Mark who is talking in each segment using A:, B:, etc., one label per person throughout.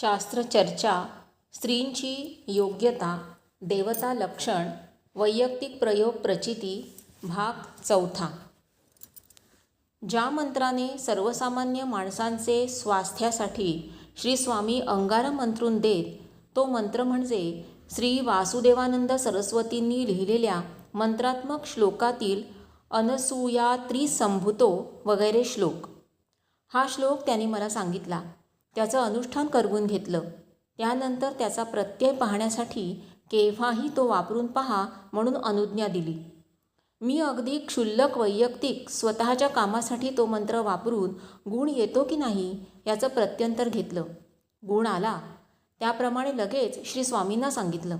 A: शास्त्रचर्चा स्त्रींची योग्यता देवता लक्षण वैयक्तिक प्रयोग प्रचिती भाग चौथा. ज्या मंत्राने सर्वसामान्य माणसांचे स्वास्थ्यासाठी श्री स्वामी अंगारा मंत्रून देत तो मंत्र म्हणजे श्री वासुदेवानंद सरस्वतींनी लिहिलेल्या मंत्रात्मक श्लोकातील अनसूया त्रिसंभूतो वगैरे श्लोक. हा श्लोक त्यांनी मला सांगितला. त्याचं अनुष्ठान करवून घेतलं. त्यानंतर त्याचा प्रत्यय पाहण्यासाठी केव्हाही तो वापरून पहा म्हणून अनुज्ञा दिली. मी अगदी क्षुल्लक वैयक्तिक स्वतःच्या कामासाठी तो मंत्र वापरून गुण येतो की नाही याचं प्रत्यंतर घेतलं. गुण आला. त्याप्रमाणे लगेच श्री स्वामींना सांगितलं.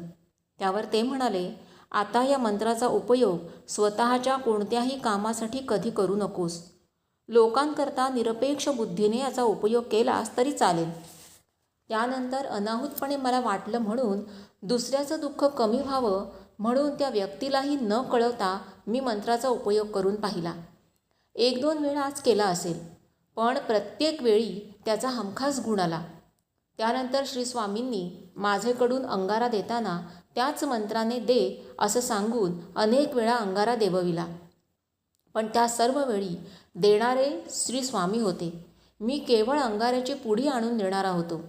A: त्यावर ते म्हणाले आता या मंत्राचा उपयोग स्वतःच्या कोणत्याही कामासाठी कधी करू नकोस. लोकांकरता निरपेक्ष बुद्धीने याचा उपयोग केलास तरी चालेल. त्यानंतर अनाहूतपणे मला वाटलं म्हणून दुसऱ्याचं दुःख कमी व्हावं म्हणून त्या व्यक्तीलाही न कळवता मी मंत्राचा उपयोग करून पाहिला. एक दोन वेळाच केला असेल पण प्रत्येक वेळी त्याचा हमखास गुण आला. त्यानंतर श्री स्वामींनी माझेकडून अंगारा देताना त्याच मंत्राने दे असं सांगून अनेक वेळा अंगारा देवविला. पण त्या सर्व वेळी देणारे श्री स्वामी होते. मी केवळ अंगाऱ्याची पुढी आणून देणारा होतो.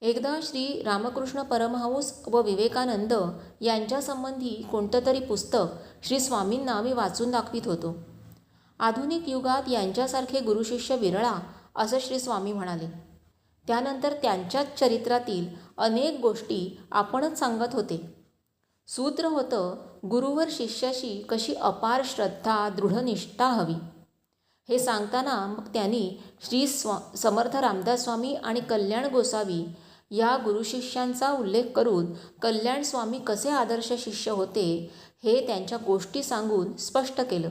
A: एकदा श्री रामकृष्ण परमहंस व विवेकानंद यांच्यासंबंधी कोणतं तरी पुस्तक श्री स्वामींना मी वाचून दाखवित होतो. आधुनिक युगात यांच्यासारखे गुरुशिष्य विरळा असं श्री स्वामी म्हणाले. त्यानंतर त्यांच्याच चरित्रातील अनेक गोष्टी आपणच सांगत होते. सूत्र होतं गुरुवर शिष्याशी कशी अपार श्रद्धा दृढनिष्ठा हवी? हे सांगताना मग त्यांनी श्री स्वा समर्थ रामदास स्वामी आणि कल्याण गोसावी या गुरुशिष्यांचा उल्लेख करून कल्याण स्वामी कसे आदर्श शिष्य होते हे त्यांच्या गोष्टी सांगून स्पष्ट केलं.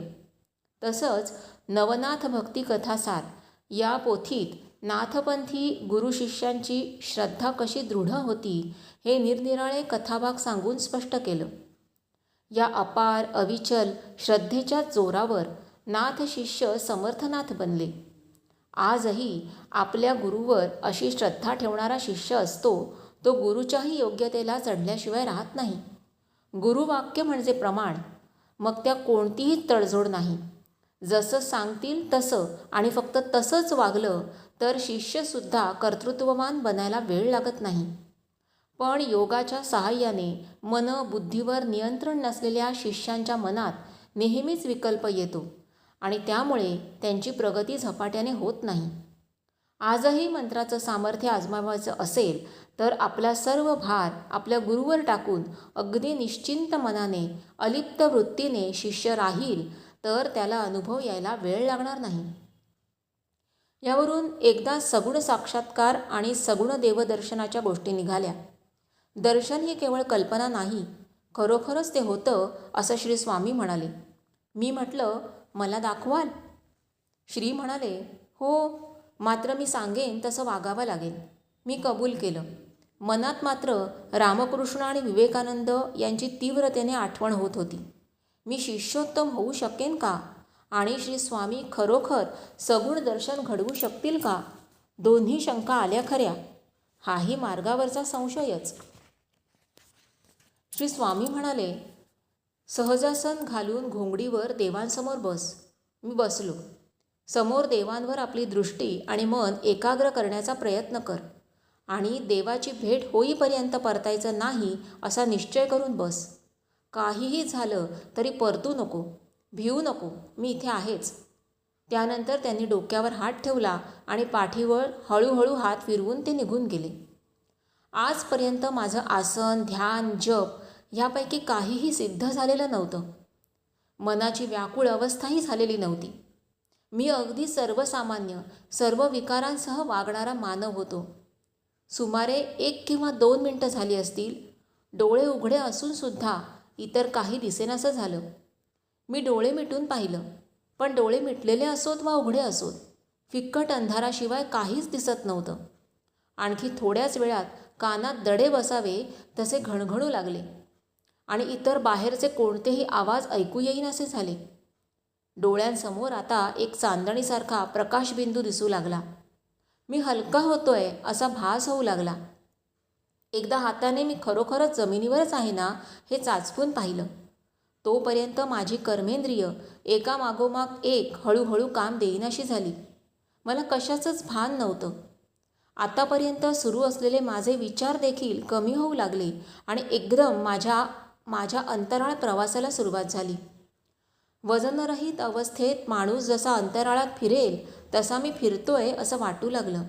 A: तसंच नवनाथ भक्ती कथासार या पोथीत नाथपंथी गुरुशिष्यांची श्रद्धा कशी दृढ होती हे निरनिराळे कथाभाग सांगून स्पष्ट केलं. या अपार अविचल श्रद्धेच्या जोरावर नाथ शिष्य समर्थनाथ बनले. आजही आपल्या गुरुवर अशी श्रद्धा ठेवणारा शिष्य असतो तो गुरुच्याही योग्यतेला चढल्याशिवाय राहत नाही. गुरुवाक्य म्हणजे प्रमाण. मग त्या कोणतीही तडजोड नाही. जसं सांगतील तसं आणि फक्त तसंच वागलं तर शिष्यसुद्धा कर्तृत्ववान बनायला वेळ लागत नाही. पण योगाच्या सहाय्याने मन बुद्धीवर नियंत्रण नसलेल्या शिष्यांच्या मनात नेहमीच विकल्प येतो आणि त्यामुळे त्यांची प्रगती झपाट्याने होत नाही. आजही मंत्राचं सामर्थ्य आजमावायचं असेल तर आपला सर्व भार आपल्या गुरुवर टाकून अगदी निश्चिंत मनाने अलिप्त वृत्तीने शिष्य राहील तर त्याला अनुभव यायला वेळ लागणार नाही. यावरून एकदा सगुण साक्षात्कार आणि सगुण देवदर्शनाच्या गोष्टी निघाल्या. दर्शन ही केवळ कल्पना नाही खरोखरच ते होतं असं श्री स्वामी म्हणाले. मी म्हटलं मला दाखवाल? श्री म्हणाले हो मात्र मी सांगेन तसं वागावं लागेल. मी कबूल केलं. मनात मात्र रामकृष्ण आणि विवेकानंद यांची तीव्रतेने आठवण होत होती. मी शिष्योत्तम होऊ शकेन का? आणि श्री स्वामी खरोखर सगुण दर्शन घडवू शकतील का? दोन्ही शंका आल्या खऱ्या. हाही मार्गावरचा संशयच. श्री स्वामी म्हणाले सहजासन घालून घोंगडीवर देवांसमोर बस. मी बसलो. समोर देवांवर आपली दृष्टी आणि मन एकाग्र करण्याचा प्रयत्न कर. आणि देवाची भेट होईपर्यंत परतायचं नाही असा निश्चय करून बस. काहीही झालं तरी परतू नको. भिवू नको. मी इथे आहेच. त्यानंतर त्यांनी डोक्यावर हात ठेवला आणि पाठीवर हळूहळू हात फिरवून ते निघून गेले. आजपर्यंत माझं आसन ध्यान जप ह्यापैकी काहीही सिद्ध झालेलं नव्हतं. मनाची व्याकुळ अवस्थाही झालेली नव्हती. मी अगदी सर्वसामान्य सर्व विकारांसह वागणारा मानव होतो. सुमारे एक किंवा दोन मिनटं झाली असतील डोळे उघडे असूनसुद्धा इतर काही दिसेनासं झालं. मी डोळे मिटून पाहिलं पण डोळे मिटलेले असोत वा उघडे असोत फिक्कट अंधाराशिवाय काहीच दिसत नव्हतं. आणखी थोड्याच वेळात कानात दडे बसावे तसे घणघणू लागले. आणि इतर बाहेरचे कोणतेही आवाज ऐकू येईन असे झाले. डोळ्यांसमोर आता एक चांदणीसारखा प्रकाशबिंदू दिसू लागला. मी हलका होतोय असा भास होऊ लागला. एकदा हाताने मी खरोखरच जमिनीवरच आहे ना हे चाचपून पाहिलं. तोपर्यंत माझी कर्मेंद्रिय एका मागोमाग एक हळूहळू काम देईनाशी झाली. मला कशाचंच भान नव्हतं. आतापर्यंत सुरू असलेले माझे विचार देखील कमी होऊ लागले आणि एकदम माझ्या माझ्या अंतराळ प्रवासाला सुरुवात झाली. वजनरहित अवस्थेत माणूस जसा अंतराळात फिरेल तसा मी फिरतोय असं वाटू लागलं.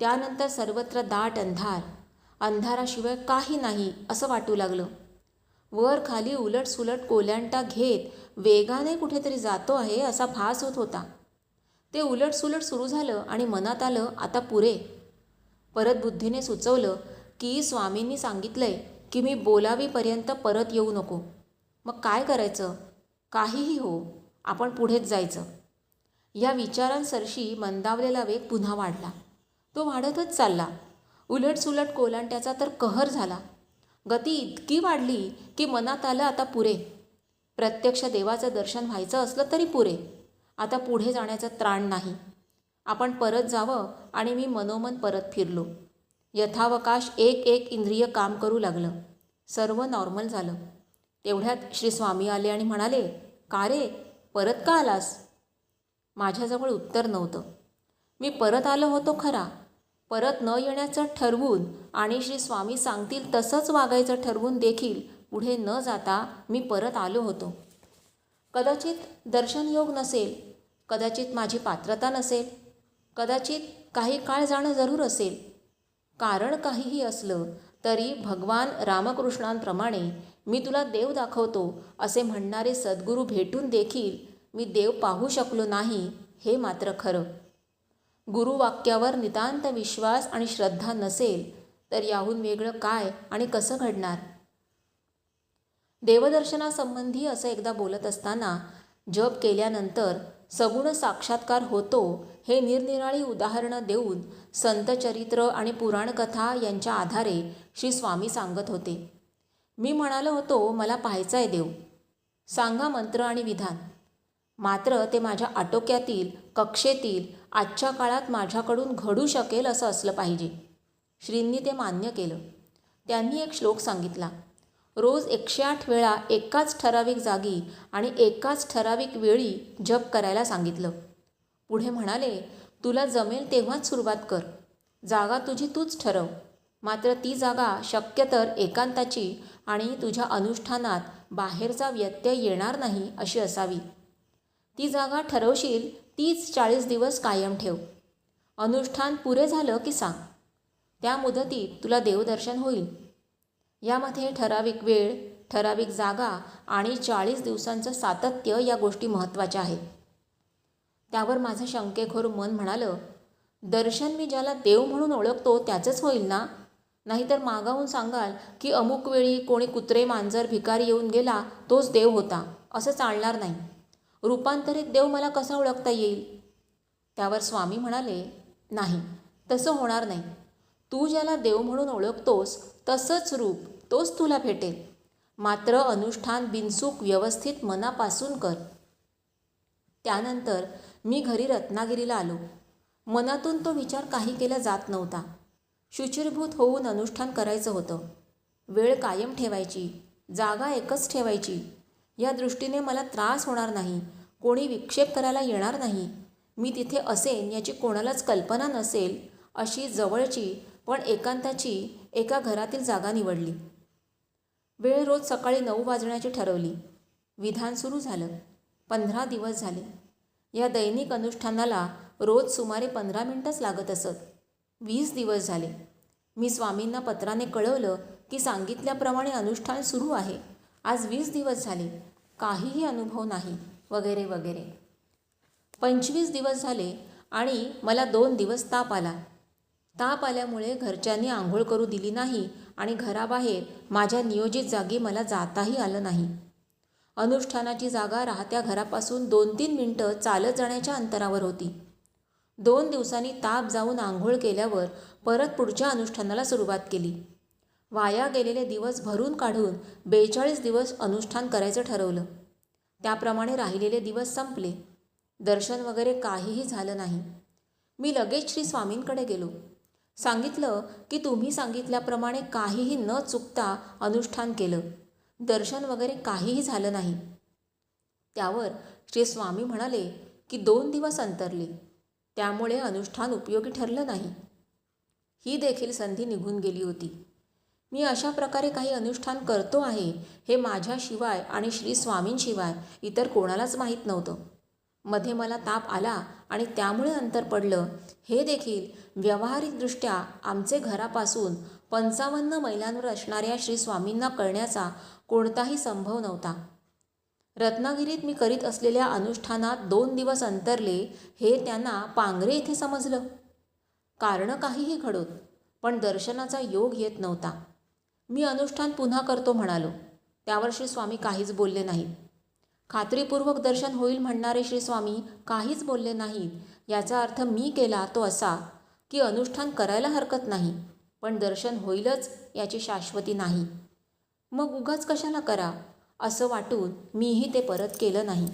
A: त्यानंतर सर्वत्र दाट अंधार अंधाराशिवाय काही नाही असं वाटू लागलं. वर खाली उलट सुलट कोल्यांटा घेत वेगाने कुठेतरी जातो आहे असा भास होत होता. ते उलट सुलट सुरू झालं आणि मनात आलं आता पुरे. परत बुद्धीने सुचवलं की स्वामींनी सांगितलंय की मी बोलावीपर्यंत परत येऊ नको. मग काय करायचं? काहीही हो आपण पुढेच जायचं. या विचारांसरशी मंदावलेला वेग पुन्हा वाढला. तो वाढतच चालला. उलटसुलट कोलांट्याचा तर कहर झाला. गती इतकी वाढली की मनात आलं आता पुरे. प्रत्यक्ष देवाचं दर्शन व्हायचं असलं तरी पुरे. आता पुढे जाण्याचं त्राण नाही. आपण परत जावं आणि मी मनोमन परत फिरलो. यथावकाश एक एक इंद्रिय काम करू लागलं. सर्व नॉर्मल झालं. तेवढ्यात श्री स्वामी आले आणि म्हणाले का रे परत का आलास? माझ्याजवळ उत्तर नव्हतं. मी परत आलो होतो खरा. परत न येण्याचं ठरवून आणि श्री स्वामी सांगतील तसंच वागायचं ठरवून देखील पुढे न जाता मी परत आलो होतो. कदाचित दर्शनयोग नसेल कदाचित माझी पात्रता नसेल कदाचित काही काळ जाणं जरूर असेल कारण काहीही असलं तरी भगवान रामकृष्णांप्रमाणे मी तुला देव दाखवतो असे म्हणणारे सद्गुरू भेटून देखील मी देव पाहू शकलो नाही हे मात्र खरं. गुरुवाक्यावर नितांत विश्वास आणि श्रद्धा नसेल तर याहून वेगळं काय आणि कसं घडणार? देवदर्शनासंबंधी असं एकदा बोलत असताना जप केल्यानंतर सगुण साक्षात्कार होतो हे निरनिराळी उदाहरणं देऊन संतचरित्र आणि पुराणकथा यांच्या आधारे श्री स्वामी सांगत होते. मी म्हणालो होतो मला पाहायचा आहे देव. सांगा मंत्र आणि विधान. मात्र ते माझ्या आटोक्यातील कक्षेतील आजच्या काळात माझ्याकडून घडू शकेल असं असलं पाहिजे. श्रींनी ते मान्य केलं. त्यांनी एक श्लोक सांगितला. रोज एकशे आठ वेळा एकाच ठराविक जागी आणि एकाच ठराविक वेळी जप करायला सांगितलं. पुढे म्हणाले तुला जमेल तेव्हाच सुरुवात कर. जागा तुझी तूच ठरव. मात्र ती जागा शक्यतर एकांताची आणि तुझ्या अनुष्ठानात बाहेरचा व्यत्यय येणार नाही अशी असावी. ती जागा ठरवशील तीच चाळीस दिवस कायम ठेव. अनुष्ठान पुरे झालं की सांग. त्या मुदतीत तुला देवदर्शन होईल. यामध्ये ठराविक वेळ ठराविक जागा आणि चाळीस दिवसांचं सातत्य या गोष्टी महत्त्वाच्या आहेत. त्यावर माझं शंकेखोर मन म्हणालं दर्शन मी ज्याला देव म्हणून ओळखतो त्याचंच होईल ना? नाहीतर मागाहून सांगाल की अमुक वेळी कोणी कुत्रे मांजर भिकारी येऊन गेला तोच देव होता. असं चालणार नाही. रूपांतरित देव मला कसा ओळखता येईल? त्यावर स्वामी म्हणाले नाही तसं होणार नाही. तू ज्याला देव म्हणून ओळखतोस तसंच रूप तोच तुला भेटेल. मात्र अनुष्ठान बिनसुक व्यवस्थित मनापासून कर. त्यानंतर मी घरी रत्नागिरीला आलो. मनातून तो विचार काही केला जात नव्हता. शुचिरभूत होऊन अनुष्ठान करायचं होतं. वेळ कायम ठेवायची जागा एकच ठेवायची. या दृष्टीने मला त्रास होणार नाही कोणी विक्षेप करायला येणार नाही. मी तिथे असेन याची कोणालाच कल्पना नसेल अशी जवळची पण एकांताची एका घरातील जागा निवडली. वेळ रोज सकाळी नऊ वाजण्याची ठरवली. विधान सुरू झालं. पंधरा दिवस झाले. या दैनिक अनुष्ठानाला रोज सुमारे पंधरा मिनटंच लागत असत. वीस दिवस झाले. मी स्वामींना पत्राने कळवलं की सांगितल्याप्रमाणे अनुष्ठान सुरू आहे. आज वीस दिवस झाले. काहीही अनुभव नाही. वगैरे वगैरे. पंचवीस दिवस झाले आणि मला दोन दिवस ताप आला. ताप आल्यामुळे घरच्यांनी आंघोळ करू दिली नाही आणि घराबाहेर माझ्या नियोजित जागी मला जाताही आलं नाही. अनुष्ठानाची जागा राहत्या घरापासून दोन तीन मिनटं चालत जाण्याच्या अंतरावर होती. दोन दिवसांनी ताप जाऊन आंघोळ केल्यावर परत पुढच्या अनुष्ठानाला सुरुवात केली. वाया गेलेले दिवस भरून काढून बेचाळीस दिवस अनुष्ठान करायचं ठरवलं. त्याप्रमाणे राहिलेले दिवस संपले. दर्शन वगैरे काहीही झालं नाही. मी लगेच श्री स्वामींकडे गेलो. सांगितलं की तुम्ही सांगितल्याप्रमाणे काहीही न चुकता अनुष्ठान केलं. दर्शन वगैरे काहीही झालं नाही. त्यावर श्री स्वामी म्हणाले की दोन दिवस अंतरले. त्यामुळे अनुष्ठान उपयोगी ठरलं नाही. ही देखील संधी निघून गेली होती. मी अशा प्रकारे काही अनुष्ठान करतो आहे हे माझ्याशिवाय आणि श्री स्वामींशिवाय इतर कोणालाच माहीत नव्हतं. मध्ये मला ताप आला आणि त्यामुळे अंतर पडलं. हे देखील व्यावहारिकदृष्ट्या आमचे घरापासून पंचावन्न मैलांवर असणाऱ्या श्री स्वामींना कळण्याचा कोणताही संभव नव्हता. रत्नागिरीत मी करीत असलेल्या अनुष्ठानात दोन दिवस अंतरले हे त्यांना पांगरे इथे समजलं. कारणं काहीही घडोत पण दर्शनाचा योग येत नव्हता. मी अनुष्ठान पुन्हा करतो म्हणालो. त्यावर श्री स्वामी काहीच बोलले नाहीत. खात्रीपूर्वक दर्शन होईल म्हणणारे श्री स्वामी काहीच बोलले नाहीत. याचा अर्थ मी केला तो असा की अनुष्ठान करायला हरकत नाही पण दर्शन होईलच याची शाश्वती नाही. मग उगाच कशाला करा? असं वाटून मीही ते परत केलं नाही.